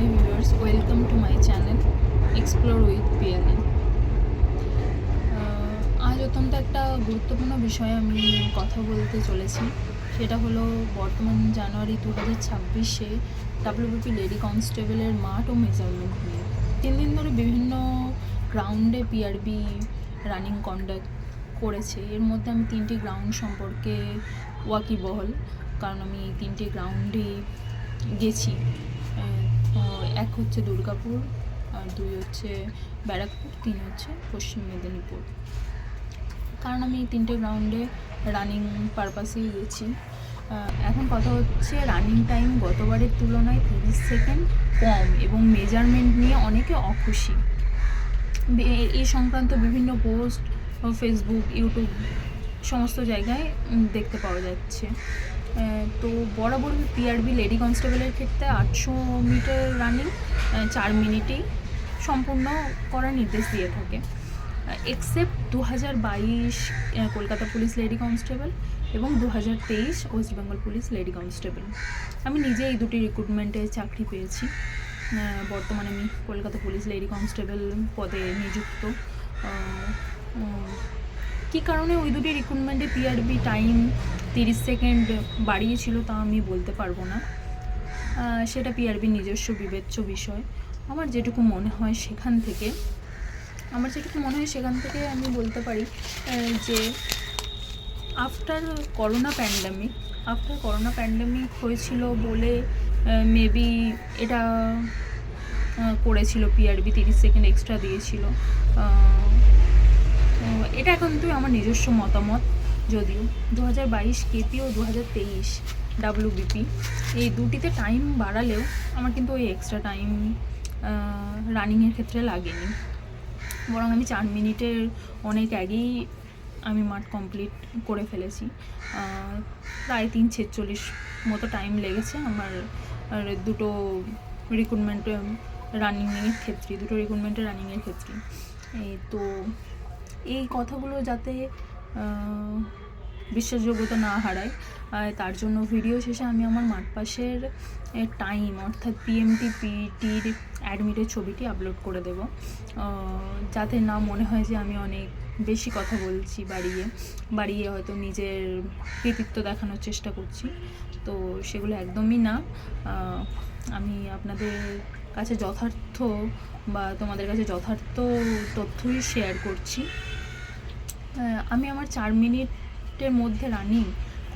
Hi viewers welcome to my channel explore with PLN আজ অত্যন্ত একটা গুরুত্বপূর্ণ বিষয়ে আমি কথা বলতে চলেছি। সেটা হলো, বর্তমান জানুয়ারি দু হাজার ছাব্বিশে ডাব্লিউবিপি লেডি কনস্টেবলের মাঠ ও মেজারমেন্ট নিয়ে। তিন দিন ধরে বিভিন্ন গ্রাউন্ডে পিআরবি রানিং কন্ডাক্ট করেছে। এর মধ্যে আমি তিনটি গ্রাউন্ড সম্পর্কে ওয়াকিবহল, কারণ আমি এই তিনটি গ্রাউন্ডে গেছি। এক হচ্ছে দুর্গাপুর, আর দুই হচ্ছে ব্যারাকপুর, তিন হচ্ছে পশ্চিম মেদিনীপুর। কারণ আমি তিনটে গ্রাউন্ডে রানিং পারপাসেই গেছি এখন কথা হচ্ছে রানিং টাইম গতবারের তুলনায় তিরিশ সেকেন্ড কম এবং মেজারমেন্ট নিয়ে অনেকে অখুশি। এই সংক্রান্ত বিভিন্ন পোস্ট ফেসবুক ইউটিউব সমস্ত জায়গায় দেখতে পাওয়া যাচ্ছে। তো বরাবর পিআরবি লেডি কনস্টেবলের ক্ষেত্রে আটশো মিটার রানিং চার মিনিটেই সম্পূর্ণ করার নির্দেশ দিয়ে থাকে। এক্সেপ্ট দু হাজার বাইশ কলকাতা পুলিশ লেডি কনস্টেবল এবং দু হাজার তেইশ West Bengal police lady constable আমি নিজে এই দুটি রিক্রুটমেন্টে চাকরি পেয়েছি। বর্তমানে আমি কলকাতা পুলিশ লেডি কনস্টেবল পদে নিযুক্ত। কী কারণে ওই দুটি রিক্রুটমেন্টে পিআরবি টাইম তিরিশ সেকেন্ড বাড়িয়েছিল তা আমি বলতে পারব না। সেটা পিআরবির নিজস্ব বিবেচ্য বিষয়। আমার যেটুকু মনে হয় সেখান থেকে, আমার যেটুকু মনে হয় সেখান থেকে আমি বলতে পারি যে after corona pandemic after corona pandemic হয়েছিল বলে মেবি এটা করেছিল পিআরবি তিরিশ সেকেন্ড এক্সট্রা দিয়েছিল। এটা এখন তুই আমার নিজস্ব মতামত। যদিও দু হাজার বাইশ কেপি ও দু হাজার তেইশ ডাব্লিউবিপি এই দুটিতে টাইম বাড়ালেও আমার কিন্তু ওই এক্সট্রা টাইম রানিংয়ের ক্ষেত্রে লাগেনি। বরং আমি চার মিনিটের অনেক আগেই আমি মাঠ কমপ্লিট করে ফেলেছি। প্রায় তিন ছেচল্লিশ মতো টাইম লেগেছে আমার দুটো রিক্রুটমেন্ট রানিংয়ের ক্ষেত্রে, দুটো রিক্রুটমেন্টের রানিংয়ের ক্ষেত্রে। এই তো এই কথাগুলো যাতে বিশ্বাসযোগ্যতা না হারায়। তার জন্য ভিডিও শেষে আমি আমার মাঠ পাশের টাইম অর্থাৎ পিএমটি পিটির অ্যাডমিটের ছবিটি আপলোড করে দেব। যাতে না মনে হয় যে আমি অনেক বেশি কথা বলছি বাড়িয়ে বাড়িয়ে হয়তো নিজের কৃতিত্ব দেখানোর চেষ্টা করছি। তো সেগুলো একদমই না। আমি আপনাদের কাছে যথার্থ বা তোমাদের কাছে যথার্থ তথ্যই শেয়ার করছি। আমি আমার চার মিনিটের মধ্যে রানিং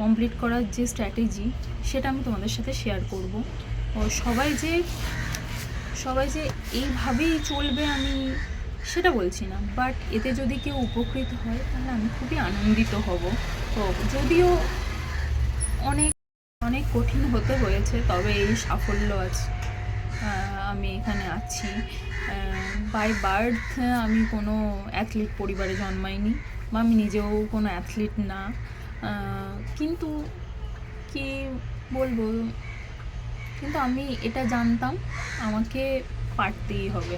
কমপ্লিট করার যে স্ট্র্যাটেজি সেটা আমি তোমাদের সাথে শেয়ার করব। সবাই যে সবাই যে এইভাবেই চলবে আমি সেটা বলছি না বাট এতে যদি কেউ উপকৃত হয়, তাহলে আমি খুবই আনন্দিত হব। তো যদিও অনেক অনেক কঠিন হতে হয়েছে, তবে এই সাফল্য আছে আমি এখানে আছি। বাই বার্থ আমি কোনো অ্যাথলিট পরিবারে জন্মাইনি। বা আমি নিজেও কোনো অ্যাথলিট না। কিন্তু কি বলব? কিন্তু আমি এটা জানতাম, আমাকে পারতেই হবে।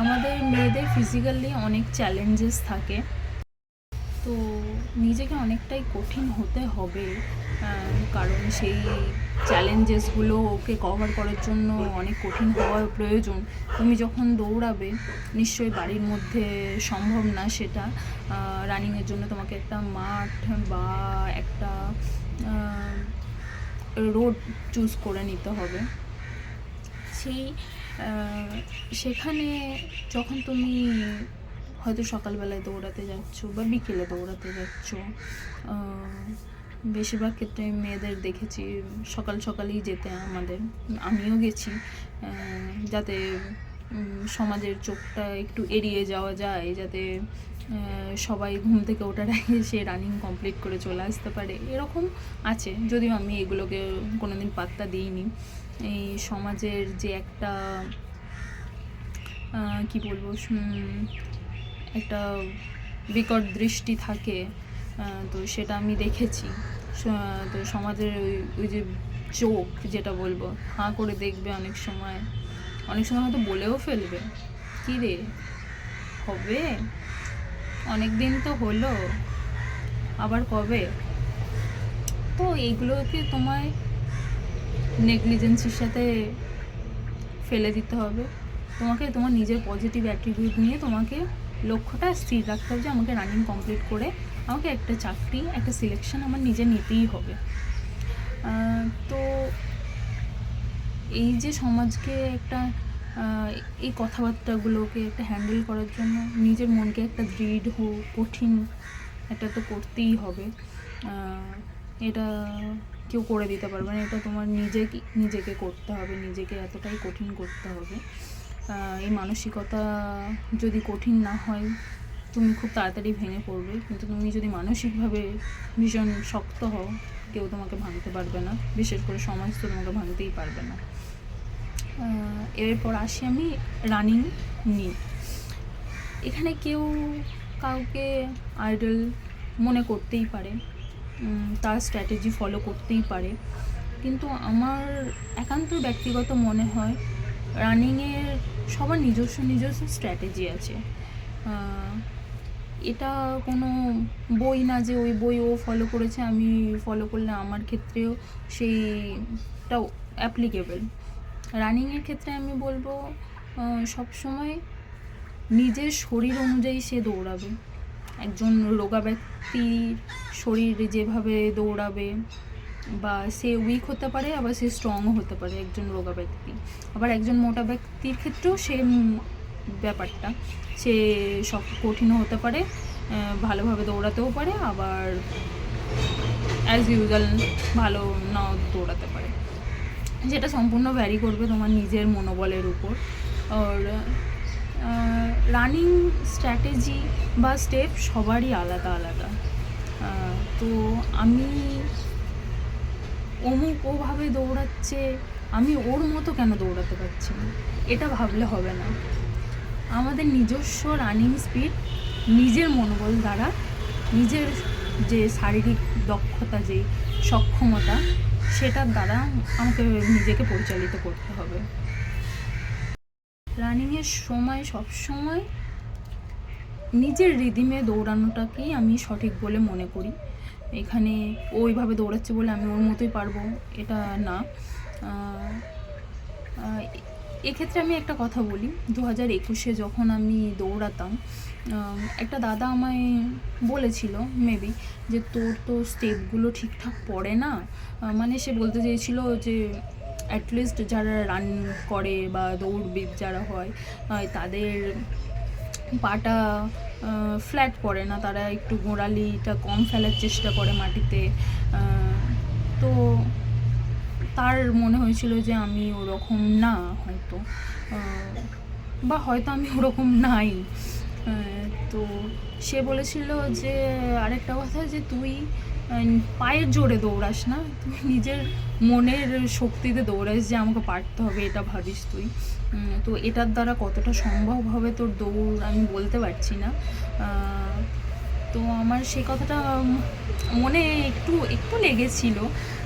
আমাদের মেয়েদের ফিজিক্যালি অনেক চ্যালেঞ্জেস থাকে। তো নিজেকে অনেকটাই কঠিন হতে হবে। কারণ সেই চ্যালেঞ্জেসগুলো ওকে কভার করার জন্য অনেক কঠিন হওয়ার প্রয়োজন। তুমি যখন দৌড়াবে, নিশ্চয়ই বাড়ির মধ্যে সম্ভব না সেটা। রানিংয়ের জন্য তোমাকে একটা মাঠ বা একটা রোড চুজ করে নিতে হবে। সেই সেখানে যখন তুমি হয়তো সকালবেলায় দৌড়াতে যাচ্ছ বা বিকেলে দৌড়াতে যাচ্ছ বেশিরভাগ ক্ষেত্রে মেয়েদের দেখেছি, সকাল সকালেই যেতে আমাদের। আমিও গেছি যাতে সমাজের চোখটা একটু এড়িয়ে যাওয়া যায়, যাতে সবাই ঘুম থেকে ওঠার আগে সে রানিং কমপ্লিট করে চলে আসতে পারে। এরকম আছে, যদিও আমি এগুলোকে কোনো দিন পাত্তা দিইনি। এই সমাজের যে একটা কি বলব একটা বিকট দৃষ্টি থাকে তো সেটা আমি দেখেছি। তো সমাজের ওই ওই যে চোখ যেটা বলব, হাঁ করে দেখবে অনেক সময়। অনেক সময় হয়তো বলেও ফেলবে। কী রে? হবে? অনেক দিন তো হলো। আবার কবে? তো এইগুলোকে তোমায় নেগলিজেন্সির সাথে ফেলে দিতে হবে। তোমাকে, তোমার নিজের পজিটিভ অ্যাটিটিউড নিয়ে তোমাকে লক্ষ্যটা স্থির রাখতে হবে যে আমাকে রানিং কমপ্লিট করে আমাকে একটা চাকরি, একটা সিলেকশন আমার নিজে নিতেই হবে। তো এই যে সমাজকে একটা এই কথাবার্তাগুলোকে একটা হ্যান্ডেল করার জন্য নিজের মনকে একটা দৃঢ়, কঠিন একটা তো করতেই হবে। এটা কেউ করে দিতে পারবে না, এটা তোমার নিজেকে নিজেকে করতে হবে, নিজেকে এতটাই কঠিন করতে হবে। এই মানসিকতা যদি কঠিন না হয় তুমি খুব তাড়াতাড়ি ভেঙে পড়বে, কিন্তু তুমি যদি মানসিকভাবে ভীষণ শক্ত হও, কেউ তোমাকে ভাঙতে পারবে না, বিশেষ করে সমাজ তো তোমাকে ভাঙতেই পারবে না। এরপর আসি আমি রানিং নিয়ে। এখানে কেউ কাউকে আইডল মনে করতেই পারে তার স্ট্র্যাটেজি ফলো করতেই পারে, কিন্তু আমার একান্ত ব্যক্তিগত মনে হয় রানিংয়ের সবার নিজস্ব নিজস্ব স্ট্র্যাটেজি আছে। এটা কোনো বই না যে ওই বই ও ফলো করেছে, আমি ফলো করলে আমার ক্ষেত্রেও সেইটাও অ্যাপ্লিকেবল রানিংয়ের ক্ষেত্রে আমি বলব সব সময় নিজের শরীর অনুযায়ী সে দৌড়াবে। একজন রোগা ব্যক্তির শরীর যেভাবে দৌড়াবে, বা সে উইক হতে পারে, আবার সে স্ট্রংও হতে পারে একজন রোগা ব্যক্তি। আবার একজন মোটা ব্যক্তির ক্ষেত্রেও সেম ব্যাপারটা। সে সব কঠিনও হতে পারে ভালোভাবে দৌড়াতেও পারে, আবার অ্যাজ ইউজুয়াল ভালো নাও দৌড়াতে পারে। যেটা সম্পূর্ণ ভ্যারি করবে তোমার নিজের মনোবলের উপর। আর রানিং স্ট্র্যাটেজি বা স্টেপ সবারই আলাদা আলাদা। তো আমি অমুক ওভাবে দৌড়াচ্ছে, আমি ওর মতো কেন দৌড়াতে পারছি না? এটা ভাবলে হবে না। আমাদের নিজস্ব রানিং স্পিড নিজের মনোবল দ্বারা, নিজের যে শারীরিক দক্ষতা, যে সক্ষমতা, সেটার দ্বারা আমাকে নিজেকে পরিচালিত করতে হবে। রানিংয়ের সময় সব সময় নিজের রিদিমে দৌড়ানোটাকেই আমি সঠিক বলে মনে করি। এখানে ওইভাবে দৌড়াচ্ছে বলে আমি ওর মতোই পারব, এটা না। এক্ষেত্রে আমি একটা কথা বলি। দু হাজার একুশে যখন আমি দৌড়াতাম একটা দাদা আমায় বলেছিল মেবি যে তোর তো স্টেপগুলো ঠিকঠাক পড়ে না। মানে সে বলতে চেয়েছিল যে অ্যাটলিস্ট যারা রান করে বা দৌড়বিদ যারা হয় তাদের পাটা ফ্ল্যাট পড়ে না। তারা একটু গোড়ালিটা কম ফেলার চেষ্টা করে মাটিতে। তো তার মনে হয়েছিল যে আমি ওরকম না হয়তো বা হয়তো আমি ওরকম নাই। তো সে বলেছিল যে, আরেকটা কথা যে তুই পায়ের জোরে দৌড়াস না, তুই নিজের মনের শক্তিতে দৌড়াস যে আমাকে পারতে হবে, এটা ভাবিস তুই। তো এটার দ্বারা কতটা সম্ভব হবে তোর দৌড় আমি বলতে পারছি না। তো আমার সেই কথাটা মনে একটু একটু লেগেছিল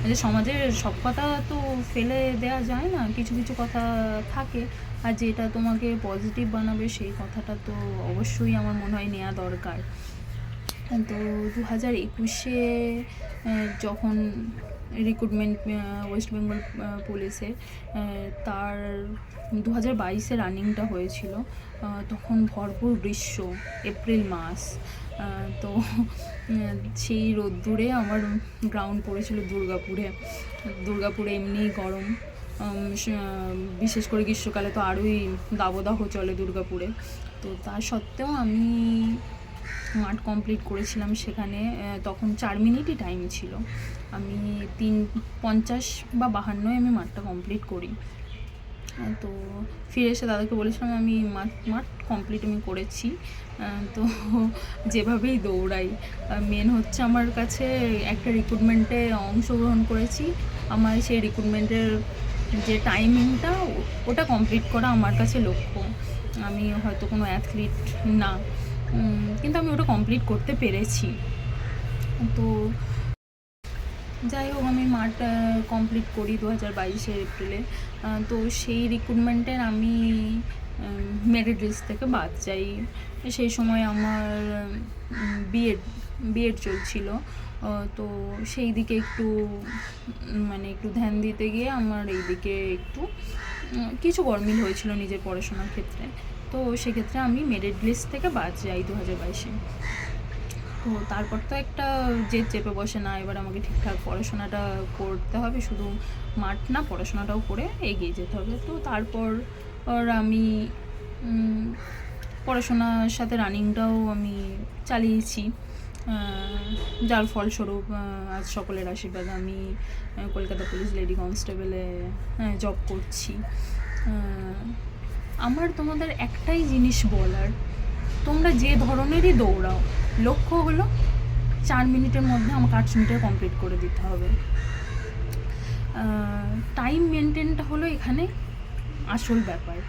যে সমাজের সব কথা তো ফেলে দেওয়া যায় না, কিছু কিছু কথা থাকে। আর যেটা তোমাকে পজিটিভ বানাবে সেই কথাটা তো অবশ্যই আমার মনে হয় নেওয়া দরকার। তো দু হাজার একুশে যখন রিক্রুটমেন্ট ওয়েস্ট বেঙ্গল পুলিশের তার দু হাজার বাইশে রানিংটা হয়েছিল তখন ভরপুর গ্রীষ্ম, এপ্রিল মাস। তো সেই রোদ্দুরে আমার গ্রাউন্ড পড়েছিল দুর্গাপুরে। দুর্গাপুরে এমনি গরম। বিশেষ করে গ্রীষ্মকালে তো আরোই দাবদাহ চলে দুর্গাপুরে। তো তা সত্ত্বেও আমি মাঠ কমপ্লিট করেছিলাম সেখানে তখন চার মিনিটই টাইম ছিল। আমি তিন, পঞ্চাশ বা বাহান্নয় আমি মাঠটা কমপ্লিট করি। তো ফিরে এসে দাদাকে বলেছিলাম, আমি মাঠ মাঠ কমপ্লিট আমি করেছি। তো যেভাবেই দৌড়াই মেন হচ্ছে আমার কাছে একটা রিক্রুটমেন্টে অংশগ্রহণ করেছি। আমার সেই রিক্রুটমেন্টের যে টাইমিংটা ওটা কমপ্লিট করা আমার কাছে লক্ষ্য। আমি হয়তো কোনো অ্যাথলিট না কিন্তু আমি ওটা কমপ্লিট করতে পেরেছি। তো যাই হোক, আমি মাঠ কমপ্লিট করি দু হাজার বাইশে এপ্রিলে। তো সেই রিক্রুটমেন্টের আমি মেরিট লিস্ট থেকে বাদ যাই। সেই সময় আমার বিএড বিএড চলছিল। তো সেই দিকে একটু মানে একটু ধ্যান দিতে গিয়ে আমার এই দিকে একটু কিছু গরমিল হয়েছিল নিজের পড়াশোনার ক্ষেত্রে। তো সেক্ষেত্রে আমি মেরিট লিস্ট থেকে বাদ যাই দু হাজার বাইশে। তো তারপর তো একটা জেদ চেপে বসে, না, এবার আমাকে ঠিকঠাক পড়াশোনাটা করতে হবে। শুধু মাঠ না, পড়াশোনাটাও করে এগিয়ে যেতে হবে। তো তারপর আর আমি পড়াশোনার সাথে রানিংটাও আমি চালিয়েছি। যার ফলস্বরূপ আজ সকলের আশীর্বাদ আমি কলকাতা পুলিশ লেডি কনস্টেবলে জব করছি। আমার তোমাদের একটাই জিনিস বলার, তোমরা যে ধরনেরই দৌড়াও, লক্ষ্য হলো চার মিনিটের মধ্যে আমাকে আট মিনিটে কমপ্লিট করে দিতে হবে। টাইম মেনটেনটা হলো এখানে আসল ব্যাপার।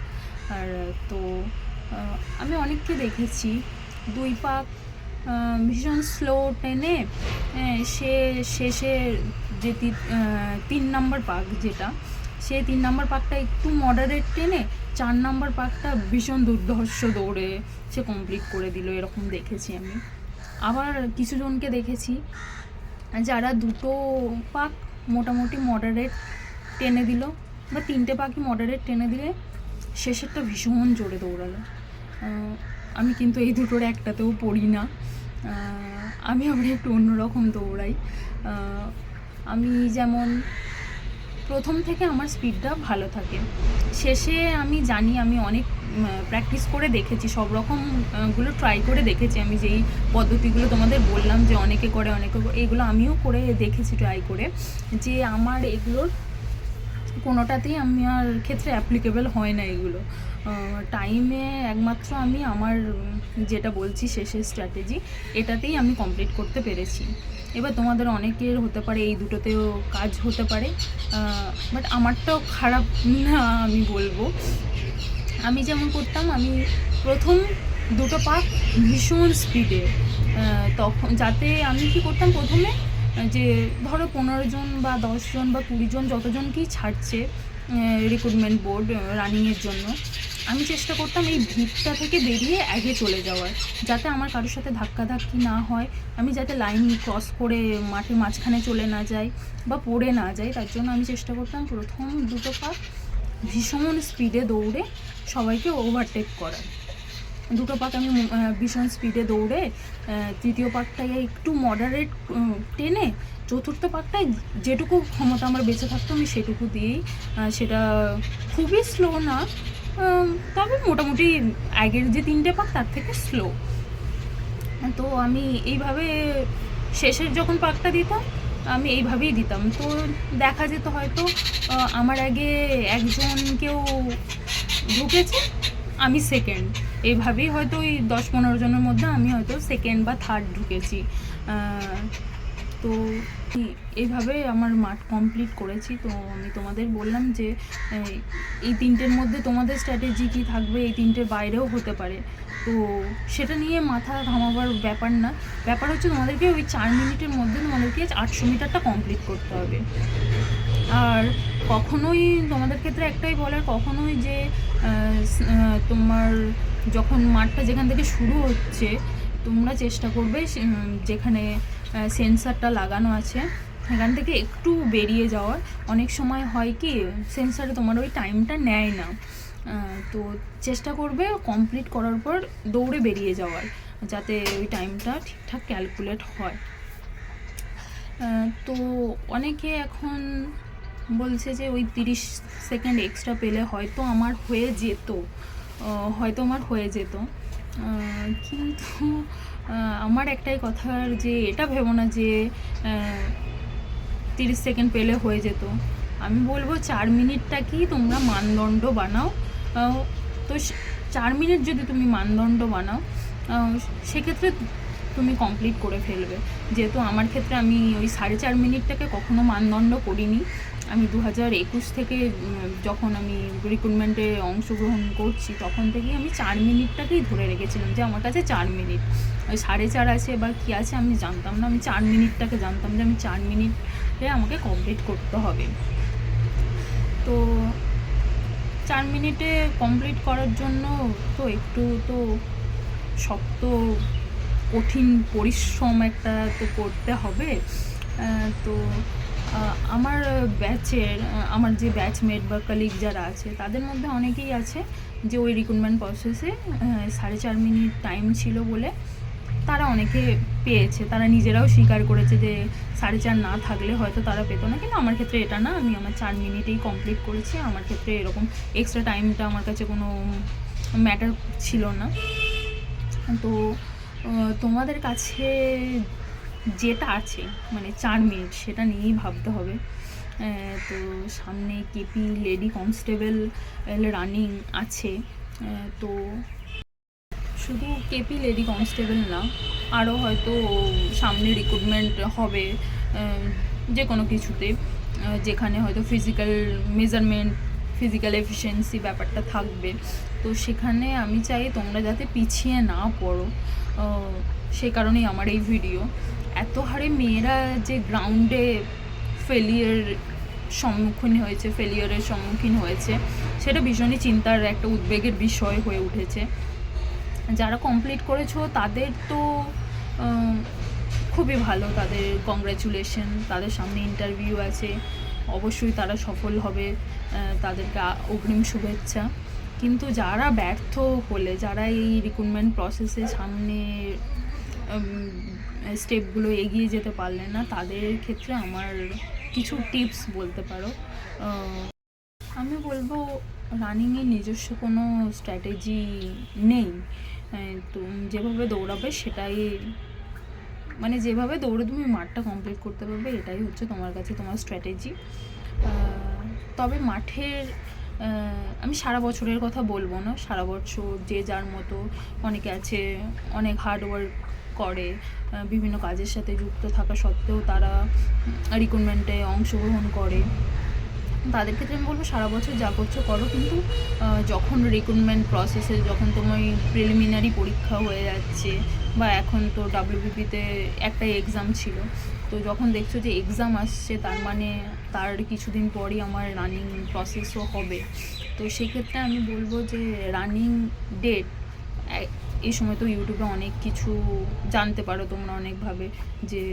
আর তো আমি অনেককে দেখেছি দুই পাক ভীষণ স্লো টেনে আহ, সে শেষে যে তিন নম্বর পাক যেটা সে তিন নম্বর পাকটা একটু মডারেট টেনে চার নম্বর পাকটা ভীষণ দুর্ধর্ষ দৌড়ে সে কমপ্লিট করে দিল এরকম দেখেছি আমি। আবার কিছুজনকে দেখেছি যারা দুটো পাক মোটামুটি মডারেট টেনে দিল বা তিনটে পাখি মডারেট টেনে দিলে শেষেরটা ভীষণ জোরে দৌড়ালো। আমি কিন্তু এই দুটোর একটাতেও পড়ি না। আমি আবার একটু অন্যরকম দৌড়াই। আমি যেমন প্রথম থেকে আমার স্পিডটা ভালো থাকে। শেষে আমি জানি আমি অনেক প্র্যাকটিস করে দেখেছি, সব রকমগুলো ট্রাই করে দেখেছি। আমি যেই পদ্ধতিগুলো তোমাদের বললাম যে অনেকে করে, অনেকে এগুলো আমিও করে দেখেছি ট্রাই করে যে আমার এগুলোর কোনোটাতেই আমার ক্ষেত্রে অ্যাপ্লিকেবল হয় না এগুলো। টাইমে একমাত্র আমি আমার যেটা বলছি শেষের স্ট্র্যাটেজি এটাতেই আমি কমপ্লিট করতে পেরেছি। এবার তোমাদের অনেকের হতে পারে এই দুটোতেও কাজ হতে পারে বাট আমারটাও খারাপ না আমি বলব। আমি যেমন করতাম, আমি প্রথম দুটো পাক ভীষণ স্পিডে তখন যাতে আমি কি করতাম প্রথমে যে ধরো পনেরো জন বা দশ জন বা কুড়ি জন যতজনকেই ছাড়ছে রিক্রুটমেন্ট বোর্ড রানিংয়ের জন্য, আমি চেষ্টা করতাম এই ভিড়টা থেকে বেরিয়ে আগে চলে যাওয়ার, যাতে আমার কারোর সাথে ধাক্কাধাক্কি না হয়, আমি যাতে লাইন ক্রস করে মাঠের মাঝখানে চলে না যাই বা পড়ে না যাই, তার জন্য আমি চেষ্টা করতাম প্রথম দুটো পাক ভীষণ স্পিডে দৌড়ে সবাইকে ওভারটেক করার। দুটো পাক আমি ভীষণ স্পিডে দৌড়ে তৃতীয় পাকটায় একটু মডারেট টেনে চতুর্থ পাকটায় যেটুকু ক্ষমতা আমার বেঁচে থাকতো আমি সেটুকু দিয়েই সেটা খুবই স্লো না তবে মোটামুটি আগের যে তিনটে পাক তার থেকে স্লো তো আমি এইভাবে শেষের যখন পাকটা দিতাম, আমি এইভাবেই দিতাম। তো দেখা যেত হয়তো আমার আগে একজন কেউ ঢুকেছে আমি সেকেন্ড এইভাবেই হয়তো ওই দশ পনেরো জনের মধ্যে আমি হয়তো সেকেন্ড বা থার্ড ঢুকেছি। তো এই- এইভাবে আমার মাঠ কমপ্লিট করেছি। তো আমি তোমাদের বললাম যে এই তিনটের মধ্যে তোমাদের স্ট্র্যাটেজি কী থাকবে? এই তিনটের বাইরেও হতে পারে। তো সেটা নিয়ে মাথা ঘামাবার ব্যাপার না। ব্যাপার হচ্ছে তোমাদেরকে ওই চার মিনিটের মধ্যে তোমাদেরকে আটশো মিটারটা কমপ্লিট করতে হবে। আর কখনোই তোমাদের ক্ষেত্রে একটাই বলার কখনোই যে তোমার যখন মাঠটা যেখান থেকে শুরু হচ্ছে, তোমরা চেষ্টা করবে যেখানে সেন্সারটা লাগানো আছে, সেখান থেকে একটু বেরিয়ে যাওয়ার। অনেক সময় হয় কি, সেন্সারে তোমার ওই টাইমটা নেয় না। তো চেষ্টা করবে কমপ্লিট করার পর দৌড়ে বেরিয়ে যাওয়ার, যাতে ওই টাইমটা ঠিকঠাক ক্যালকুলেট হয়। তো অনেকে এখন বলছে যে ওই তিরিশ সেকেন্ড এক্সট্রা পেলে হয়তো আমার হয়ে যেত হয়তো আমার হয়ে যেত। কিন্তু আমার একটাই কথার যে এটা ভেবো না যে তিরিশ সেকেন্ড পেলে হয়ে যেত। আমি বলব চার মিনিটটাকেই তোমরা মানদণ্ড বানাও। তো চার মিনিট যদি তুমি মানদণ্ড বানাও সেক্ষেত্রে তুমি কমপ্লিট করে ফেলবে। যেহেতু আমার ক্ষেত্রে আমি ওই সাড়ে চার মিনিটটাকে কখনো মানদণ্ড করিনি। আমি দু হাজার একুশ থেকে যখন আমি রিক্রুটমেন্টে অংশগ্রহণ করছি, তখন থেকেই আমি চার মিনিটটাকেই ধরে রেখেছিলাম যে আমার কাছে চার মিনিট। ওই সাড়ে চার আছে বা কী আছে আমি জানতাম না। আমি চার মিনিটটাকে জানতাম যে আমি চার মিনিটে আমাকে কমপ্লিট করতে হবে। তো চার মিনিটে কমপ্লিট করার জন্য তো একটু তো শক্ত, কঠিন পরিশ্রম একটা তো করতে হবে। তো আমার ব্যাচের আমার যে ব্যাচমেট বা কলিগ যারা আছে, তাদের মধ্যে অনেকেই আছে যে ওই রিক্রুটমেন্ট প্রসেসে সাড়ে চার মিনিট টাইম ছিল বলে তারা অনেকে পেয়েছে। তারা নিজেরাও স্বীকার করেছে যে সাড়ে চার না থাকলে হয়তো তারা পেতো না। কিন্তু আমার ক্ষেত্রে এটা না, আমি আমার চার মিনিটেই কমপ্লিট করেছি। আমার ক্ষেত্রে এরকম এক্সট্রা টাইমটা আমার কাছে কোনো ম্যাটার ছিল না। তো তোমাদের কাছে যেটা আছে মানে চার মিনিট, সেটা নিয়েই ভাবতে হবে। তো সামনে কেপি লেডি কনস্টেবল রানিং আছে। তো শুধু কেপি লেডি কনস্টেবল না আরও হয়তো সামনে রিক্রুটমেন্ট হবে যে কোনো কিছুতে যেখানে হয়তো ফিজিক্যাল মেজারমেন্ট ফিজিক্যাল এফিসিয়েন্সি ব্যাপারটা থাকবে। তো সেখানে আমি চাই তোমরা যাতে পিছিয়ে না পড়ো। সে কারণেই আমার এই ভিডিও এত হারে মেয়েরা যে গ্রাউন্ডে ফেলিয়ার সম্মুখীন হয়েছে ফেলিয়ারের সম্মুখীন হয়েছে, সেটা ভীষণই চিন্তার একটা উদ্বেগের বিষয় হয়ে উঠেছে। যারা কমপ্লিট করেছ, তাদের তো খুবই ভালো তাদের কংগ্রাচুলেশন তাদের সামনে ইন্টারভিউ আছে, অবশ্যই তারা সফল হবে তাদেরকে অগ্রিম শুভেচ্ছা। কিন্তু যারা ব্যর্থ হলে, যারা এই রিক্রুটমেন্ট প্রসেসে সামনে স্টেপগুলো এগিয়ে যেতে পারলে না, তাদের ক্ষেত্রে আমার কিছু টিপস বলতে পারো। আমি বলব, রানিংয়ে নিজস্ব কোনো স্ট্র্যাটেজি নেই। তো যেভাবে দৌড়াবে সেটাই মানে যেভাবে দৌড়ে তুমি মাঠটা কমপ্লিট করতে পারবে, এটাই হচ্ছে তোমার কাছে তোমার স্ট্র্যাটেজি। তবে মাঠের আমি সারা বছরের কথা বলব না, সারা বছর যে যার মতো অনেকে আছে, অনেক হার্ড ওয়ার্ক করে বিভিন্ন কাজের সাথে যুক্ত থাকা সত্ত্বেও তারা রিক্রুটমেন্টে অংশগ্রহণ করে। তাদের ক্ষেত্রে আমি বলব সারা বছর যা করছ করো, কিন্তু যখন রিক্রুটমেন্ট প্রসেসে যখন তোমার প্রিলিমিনারি পরীক্ষা হয়ে যাচ্ছে বা এখন তো ডাব্লিউবিপিতে একটাই এক্সাম ছিল, তো যখন দেখছ যে এক্সাম আসছে, তার মানে তার কিছুদিন পরই আমার রানিং প্রসেসও হবে। তো সেক্ষেত্রে আমি বলব যে রানিং ডেট এই সময় তো ইউটিউবে অনেক কিছু জানতে পারো তোমরা অনেকভাবে যে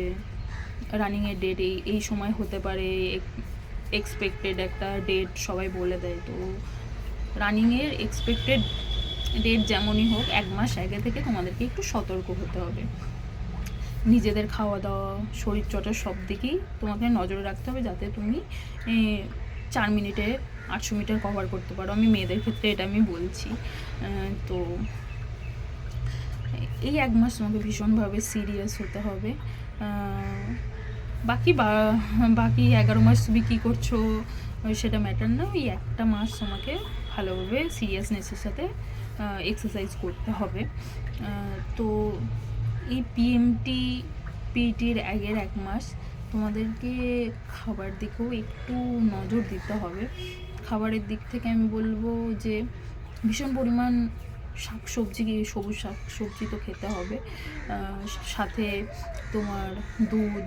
রানিংয়ের ডেট এই এই সময় হতে পারে এক্সপেক্টেড একটা ডেট সবাই বলে দেয়। তো রানিংয়ের এক্সপেক্টেড ডেট যেমনই হোক, এক মাস আগে থেকে তোমাদেরকে একটু সতর্ক হতে হবে। নিজেদের খাওয়া দাওয়া শরীরচর্চা সব দিকেই তোমাকে নজরে রাখতে হবে যাতে তুমি চার মিনিটে আটশো মিটার কভার করতে পারো। আমি মেয়েদের ক্ষেত্রে এটা আমি বলছি। তো এই এক মাস তোমাকে ভীষণভাবে সিরিয়াস হতে হবে। বাকি বাকি এগারো মাস তুমি কী করছ সেটা ম্যাটার না, ওই একটা মাস তোমাকে ভালোভাবে সিরিয়াসনেসের সাথে এক্সারসাইজ করতে হবে। তো এই পিএমটি পিটির আগের এক মাস তোমাদেরকে খাবার দিকেও একটু নজর দিতে হবে। খাবারের দিক থেকে আমি বলব যে ভীষণ পরিমাণ শাক সবজি সবুজ শাক সবজি তো খেতে হবে। সাথে তোমার দুধ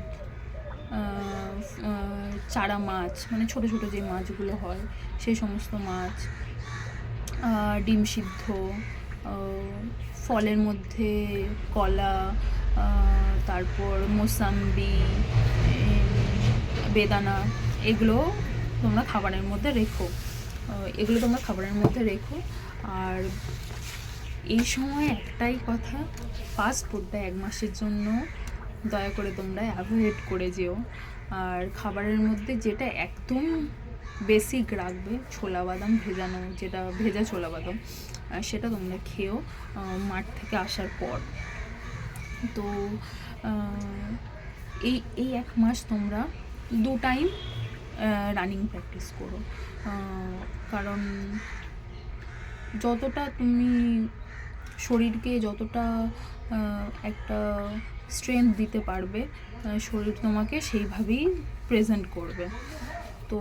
চারা মাছ মানে ছোট ছোট যে মাছগুলো হয় সেই সমস্ত মাছ ডিম সিদ্ধ ফলের মধ্যে কলা তারপর মোসাম্বি বেদানা, এগুলো তোমরা খাবারের মধ্যে রেখো। এগুলো তোমরা খাবারের মধ্যে রেখো। আর এই সময় একটাই কথা ফাস্ট ফুডটা এক মাসের জন্য দয়া করে তোমরা অ্যাভয়েড করে যেও। আর খাবারের মধ্যে যেটা একদম বেসিক রাখবে, ছোলা বাদাম ভেজানো, যেটা ভেজা ছোলা বাদাম সেটা তোমরা খেও মাঠ থেকে আসার পর। তো এই এই এক মাস তোমরা দু টাইম রানিং প্র্যাকটিস করো। কারণ যতটা তুমি শরীরকে যতটা একটা স্ট্রেংথ দিতে পারবে শরীর তোমাকে সেইভাবেই প্রেজেন্ট করবে। তো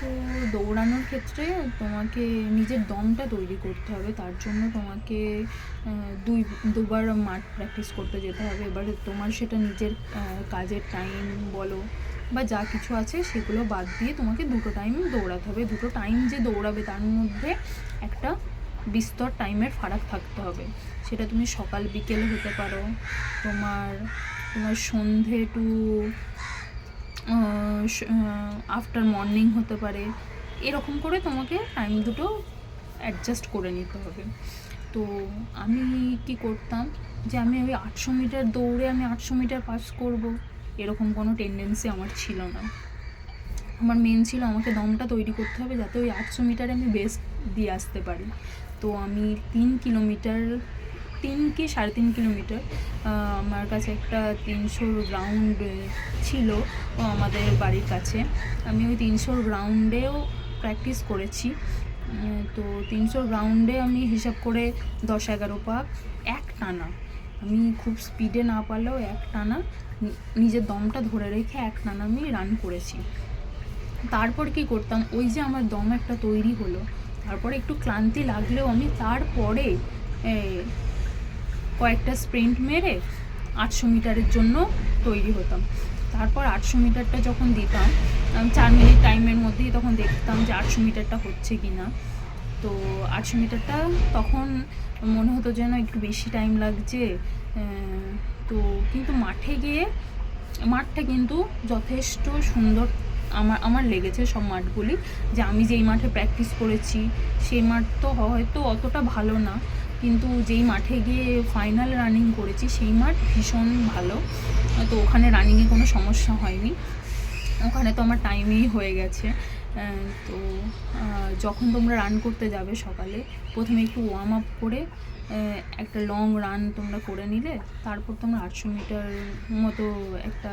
তো দৌড়ানোর ক্ষেত্রে তোমাকে নিজের দমটা তৈরি করতে হবে, তার জন্য তোমাকে দুই, দুবার মাঠ প্র্যাকটিস করতে যেতে হবে। এবারে তোমার সেটা নিজের কাজের টাইম বলো বা যা কিছু আছে সেগুলো বাদ দিয়ে তোমাকে দুটো টাইম দৌড়াতে হবে। দুটো টাইম যে দৌড়াবে তার মধ্যে একটা বিস্তর টাইমের ফারাক থাকতে হবে। সেটা তুমি সকাল, বিকেলে হতে পারো। তোমার তোমার সন্ধে টু আফটার মর্নিং হতে পারে। এরকম করে তোমাকে টাইম দুটো অ্যাডজাস্ট করে নিতে হবে। তো আমি কি করতাম যে আমি ওই আটশো মিটার দৌড়ে আমি আটশো মিটার পাস করব। এরকম কোনো টেন্ডেন্সি আমার ছিল না। আমার মেন ছিল আমাকে দমটা তৈরি করতে হবে যাতে ওই আটশো মিটারে আমি বেস্ট দিয়ে আসতে পারি। তো আমি তিন কিলোমিটার তিন কি সাড়ে তিন কিলোমিটার আমার কাছে একটা তিনশোর গ্রাউন্ড ছিল আমাদের বাড়ির কাছে। আমি ওই তিনশোর গ্রাউন্ডেও প্র্যাকটিস করেছি। তো তিনশোর গ্রাউন্ডে আমি হিসাব করে দশ এগারো পাক এক টানা। আমি খুব স্পিডে না পারলেও এক টানা নিজের দমটা ধরে রেখে এক টানা আমি রান করেছি। তারপর কি করতাম? ওই যে আমার দম একটা তৈরি হলো তারপরে একটু ক্লান্তি লাগলেও আমি তারপরে কয়েকটা স্প্রিন্ট মেরে আটশো মিটারের জন্য তৈরি হতাম। তারপর আটশো মিটারটা যখন দিতাম, আমি চার মিনিট টাইমের মধ্যেই তখন দেখতাম যে আটশো মিটারটা হচ্ছে কি না তো আটশো মিটারটা তখন মনে হতো যেন একটু বেশি টাইম লাগছে তো কিন্তু মাঠে গিয়ে, মাঠটা কিন্তু যথেষ্ট সুন্দর আমার আমার লেগেছে সব মাঠগুলি, যে আমি যেই মাঠে প্র্যাকটিস করেছি, সেই মাঠ তো হয়তো অতটা ভালো না, কিন্তু যেই মাঠে গিয়ে ফাইনাল রানিং করেছি, সেই মাঠ ভীষণ ভালো। তো ওখানে রানিংয়ে কোনো সমস্যা হয়নি। ওখানে তো আমার টাইমেই হয়ে গেছে। তো যখন তোমরা রান করতে যাবে সকালে, প্রথমে একটু ওয়ার্ম আপ করে একটা লং রান তোমরা করে নিলে, তারপর তোমরা আটশো মিটার মতো একটা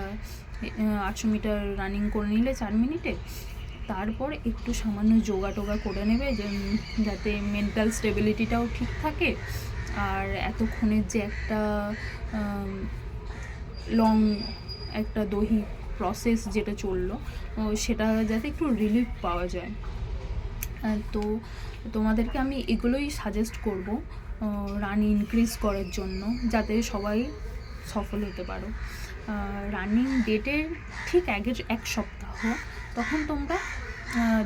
আটশো মিটার রানিং করে নিলে চার মিনিটে। তারপর একটু সামান্য যোগা টোগা করে নেবে যাতে মেন্টাল স্টেবিলিটিটাও ঠিক থাকে। আর এতক্ষণের যে একটা লং একটা দৈহিক প্রসেস যেটা চলল সেটা যাতে একটু রিলিফ পাওয়া যায়। তো তোমাদেরকে আমি এগুলোই সাজেস্ট করব রান ইনক্রিজ করার জন্য, যাতে সবাই সফল হতে পারো। রানিং ডেটের ঠিক আগের এক সপ্তাহ। তখন তোমরা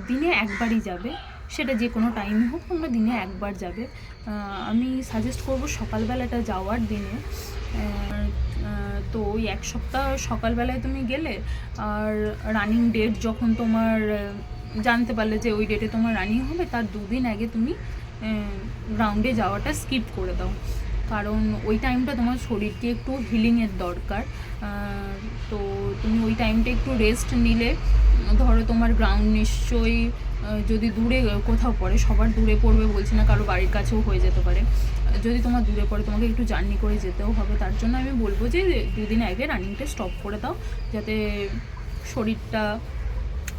দিনে একবারই যাবে। সেটা যে কোনো টাইমে হোক, তোমরা দিনে একবার যাবে। আমি সাজেস্ট করব সকালবেলাটা যাওয়ার দিনে। তো ওই এক সপ্তাহ সকালবেলায় তুমি গেলে, আর রানিং ডেট যখন তোমার জানতে পারলে যে ওই ডেটে তোমার রানিং হবে, তার দুদিন আগে তুমি গ্রাউন্ডে যাওয়াটা স্কিপ করে দাও। কারণ ওই টাইমটা তোমার শরীরকে একটু হিলিংয়ের দরকার। তো তুমি ওই টাইমটা একটু রেস্ট নিলে, ধরো তোমার গ্রাউন্ড নিশ্চয়ই যদি দূরে কোথাও পড়ে, সবার দূরে পড়বে বলছি না, কারও বাড়ির কাছেও হয়ে যেতে পারে। যদি তোমার দূরে পড়ে, তোমাকে একটু জার্নি করে যেতেও হবে। তার জন্য আমি বলব যে দুদিন আগে রানিংটা স্টপ করে দাও, যাতে শরীরটা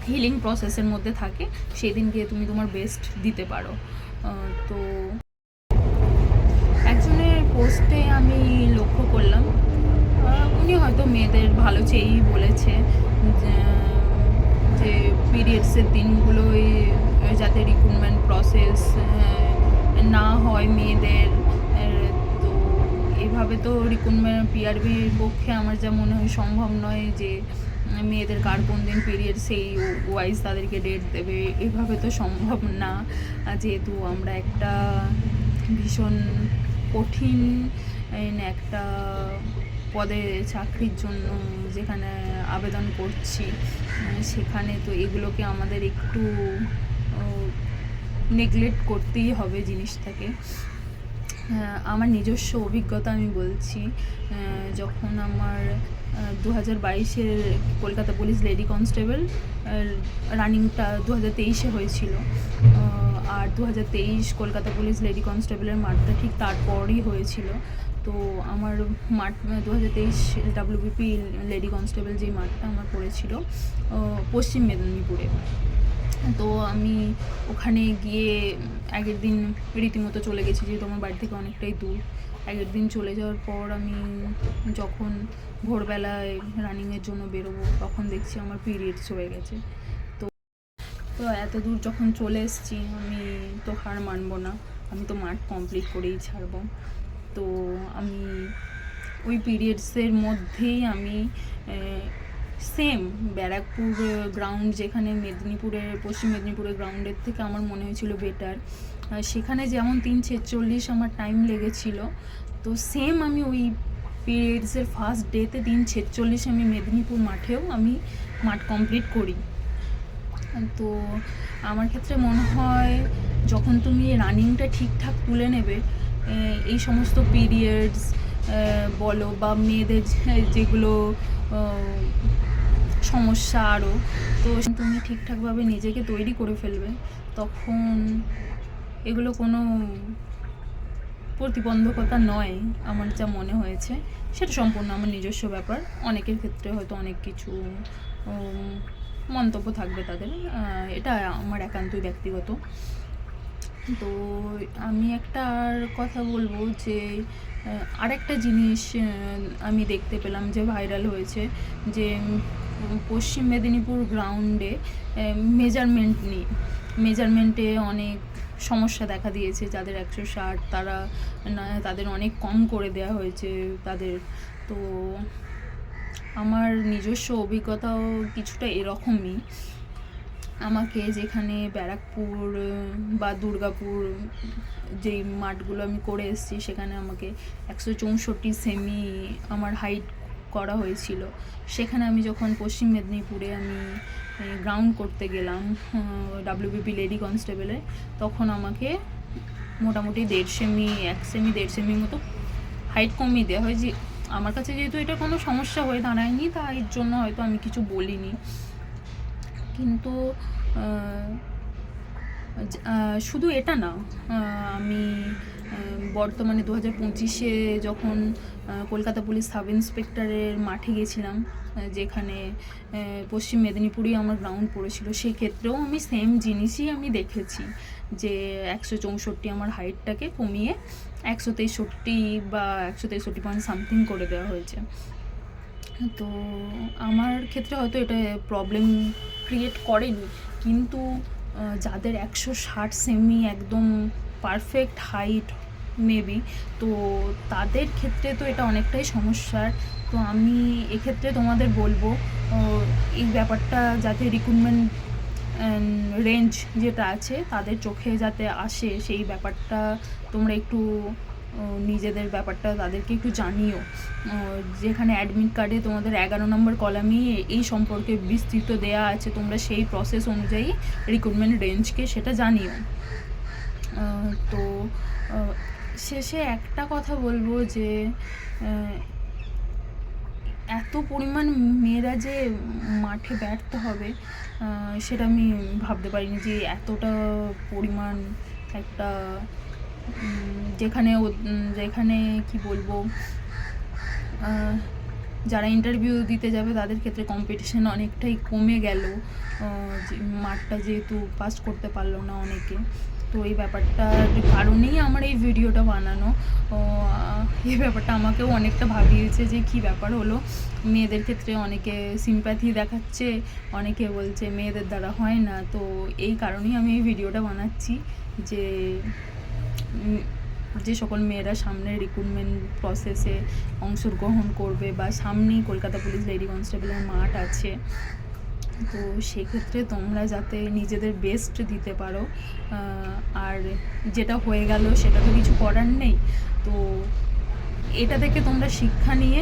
হিলিং প্রসেসের মধ্যে থাকে। সেদিন গিয়ে তুমি তোমার বেস্ট দিতে পারো। তো পোস্টে আমি লক্ষ্য করলাম উনি হয়তো মেয়েদের ভালো চেয়েই বলেছে, যে- পিরিয়ডসের দিনগুলোই যাতে রিক্রুটমেন্ট প্রসেস না হয় মেয়েদের তো এভাবে তো রিক্রুটমেন্ট পিআরবির পক্ষে আমার যা মনে হয় সম্ভব নয় যে, মেয়েদের কার কোন দিন পিরিয়ড সেই ওয়াইজ তাদেরকে ডেট দেবে, এভাবে তো সম্ভব না। যেহেতু আমরা একটা ভীষণ কঠিন একটা পদে চাকরির জন্য যেখানে আবেদন করছি সেখানে তো এগুলোকে আমাদের একটু নেগলেক্ট করতেই হবে জিনিসটাকে। আহ, আমার নিজস্ব অভিজ্ঞতা আমি বলছি যখন আমার দু হাজার বাইশের কলকাতা পুলিশ লেডি কনস্টেবল রানিংটা দু হাজার তেইশে হয়েছিল আর দু হাজার তেইশ কলকাতা পুলিশ লেডি কনস্টেবলের মাঠটা ঠিক তারপরই হয়েছিল। তো আমার মাঠ দু হাজার তেইশ ডাব্লিউবিপি লেডি কনস্টেবল যে মাঠটা আমার পড়েছিল পশ্চিম মেদিনীপুরে। তো আমি ওখানে গিয়ে আগের দিন রীতিমতো চলে গেছি, যেহেতু আমার বাড়ি থেকে অনেকটাই দূর। আগের দিন চলে যাওয়ার পর আমি যখন ভোরবেলায় রানিংয়ের জন্য বেরোবো, তখন দেখছি আমার পিরিয়ডস হয়ে গেছে। তো এত দূর যখন চলে এসেছি, আমি তো হার মানবো না। আমি তো মাঠ কমপ্লিট করেই ছাড়বো। তো আমি ওই পিরিয়ডসের মধ্যেই আমি সেম ব্যারাকপুর গ্রাউন্ড যেখানে মেদিনীপুরের, পশ্চিম মেদিনীপুরের গ্রাউন্ডের থেকে আমার মনে হয়েছিল বেটার সেখানে যেমন তিন ছেচল্লিশ আমার টাইম লেগেছিল, তো সেম আমি ওই পিরিয়ডসের ফার্স্ট ডেতে তিন ছেচল্লিশ আমি মেদিনীপুর মাঠেও আমি মাঠ কমপ্লিট করি। তো আমার ক্ষেত্রে মনে হয় যখন তুমি রানিংটা ঠিকঠাক তুলে নেবে এই সমস্ত পিরিয়ডস বলো বা মেয়েদের যেগুলো সমস্যা আরও তো তুমি ঠিকঠাকভাবে নিজেকে তৈরি করে ফেলবে, তখন এগুলো কোনো প্রতিবন্ধকতা নয় আমার যা মনে হয়েছে। সেটা সম্পূর্ণ আমার নিজস্ব ব্যাপার। অনেকের ক্ষেত্রে হয়তো অনেক কিছু মন্তব্য থাকবে তাদের। এটা আমার একান্তই ব্যক্তিগত। তো আমি একটা আর কথা বলব যে আরেকটা জিনিস আমি দেখতে পেলাম যে ভাইরাল হয়েছে যে পশ্চিম মেদিনীপুর গ্রাউন্ডে মেজারমেন্ট নিয়ে মেজারমেন্টে অনেক সমস্যা দেখা দিয়েছে যাদের একশো ষাট, তারা তাদের অনেক কম করে দেওয়া হয়েছে তাদের। তো আমার নিজস্ব অভিজ্ঞতাও কিছুটা এরকমই। আমাকে যেখানে ব্যারাকপুর বা দুর্গাপুর যেই মাঠগুলো আমি করে এসেছি, সেখানে আমাকে একশো চৌষট্টি সেমি আমার হাইট করা হয়েছিল। সেখানে আমি যখন পশ্চিম মেদিনীপুরে আমি গ্রাউন্ড করতে গেলাম ডাব্লিউবিপি লেডি কনস্টেবলে তখন আমাকে মোটামুটি দেড় সেমি এক সেমি দেড় সেমি মতো হাইট কমিয়ে দেওয়া হয় যে আমার কাছে যেহেতু এটা কোনো সমস্যা হয়ে দাঁড়ায়নি, তাই জন্য হয়তো আমি কিছু বলিনি। কিন্তু শুধু এটা না আমি বর্তমানে দু হাজার পঁচিশে যখন কলকাতা পুলিশ সাব ইন্সপেক্টরের মাঠে গেছিলাম যেখানে পশ্চিম মেদিনীপুরেই আমার গ্রাউন্ড পড়েছিল সেই ক্ষেত্রেও আমি সেম জিনিসই আমি দেখেছি, যে একশো চৌষট্টি আমার হাইটটাকে কমিয়ে একশো তেষট্টি বা একশো তেষট্টি পয়েন্ট সামথিং করে দেওয়া হয়েছে। তো আমার ক্ষেত্রে হয়তো এটা প্রবলেম ক্রিয়েট করেনি, কিন্তু যাদের একশো ষাট সেমি একদম পারফেক্ট হাইট মেবি তো তাদের ক্ষেত্রে তো এটা অনেকটাই সমস্যার। তো আমি এক্ষেত্রে তোমাদের বলব এই ব্যাপারটা যাতে রিক্রুটমেন্ট রেঞ্জ যেটা আছে, তাদের চোখে যাতে আসে, সেই ব্যাপারটা তোমরা একটু নিজেদের ব্যাপারটা তাদেরকে একটু জানিও। যেখানে অ্যাডমিট কার্ডে তোমাদের এগারো নম্বর কলামেই এই সম্পর্কে বিস্তৃত দেয়া আছে, তোমরা সেই প্রসেস অনুযায়ী রিক্রুটমেন্ট রেঞ্জকে সেটা জানিও। তো শেষে একটা কথা বলব যে এত পরিমাণ মেয়েরা যে মাঠে ব্যর্থ হবে সেটা আমি ভাবতে পারিনি যে এতটা পরিমাণ একটা যেখানে যেখানে কি বলব যারা ইন্টারভিউ দিতে যাবে তাদের ক্ষেত্রে কম্পিটিশান অনেকটাই কমে গেল। মাঠটা যেহেতু পাস করতে পারল না অনেকে। তো এই ব্যাপারটার কারণেই আমার এই ভিডিওটা বানানো। এই ব্যাপারটা আমাকেও অনেকটা ভাবিয়েছে যে কি ব্যাপার হলো। মেয়েদের ক্ষেত্রে অনেকে সিম্প্যাথি দেখাচ্ছে, অনেকে বলছে মেয়েদের দ্বারা হয় না। তো এই কারণেই আমি এই ভিডিওটা বানাচ্ছি যে যে সকল মেয়েরা সামনে রিক্রুটমেন্ট প্রসেসে অংশগ্রহণ করবে বা সামনেই কলকাতা পুলিশ লেডি কনস্টেবলের মাঠ আছে, তো সেক্ষেত্রে তোমরা যাতে নিজেদের বেস্ট দিতে পারো। আর যেটা হয়ে গেল সেটা তো কিছু করার নেই। তো এটা থেকে তোমরা শিক্ষা নিয়ে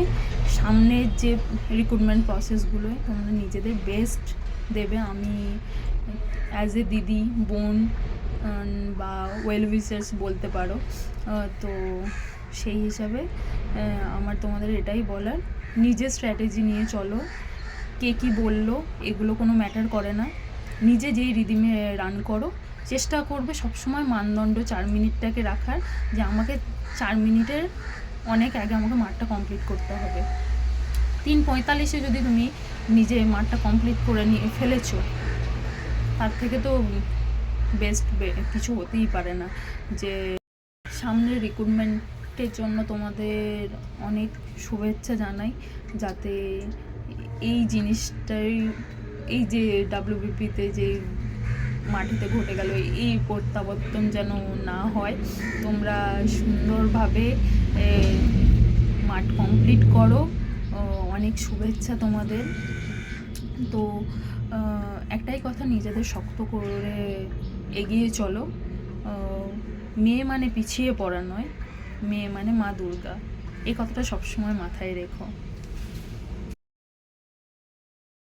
সামনের যে রিক্রুটমেন্ট প্রসেসগুলোয় তোমরা নিজেদের বেস্ট দেবে। আমি অ্যাজ এ দিদি, বোন বা ওয়েল উইশার্স বলতে পারো। তো সেই হিসাবে আমার তোমাদের এটাই বলার। নিজের স্ট্র্যাটেজি নিয়ে চলো। কে কী বলল, এগুলো কোনো ম্যাটার করে না। নিজে যেই রিদিমে রান করো। চেষ্টা করবে সবসময় মানদণ্ড চার মিনিটটাকে রাখার, যে আমাকে চার মিনিটের অনেক আগে আমাকে মাঠটা কমপ্লিট করতে হবে। তিন পঁয়তাল্লিশে যদি তুমি নিজে মাঠটা কমপ্লিট করে নিয়ে ফেলেছো, তার থেকে তো বেস্ট কিছু হতেই পারে না। যে সামনে রিক্রুটমেন্টের জন্য তোমাদের অনেক শুভেচ্ছা জানাই, যাতে এই জিনিসটাই, এই যে ডাব্লিউবিপিতে যে মাটিতে ঘটে গেল, এই প্রত্যাবর্তন যেন না হয়, তোমরা সুন্দরভাবে মাঠ কমপ্লিট করো। অনেক শুভেচ্ছা তোমাদের। তো একটাই কথা, নিজেদের শক্ত করে এগিয়ে চলো। মেয়ে মানে পিছিয়ে পড়া নয়, মেয়ে মানে মা দুর্গা। এই কথাটা সবসময় মাথায় রেখো।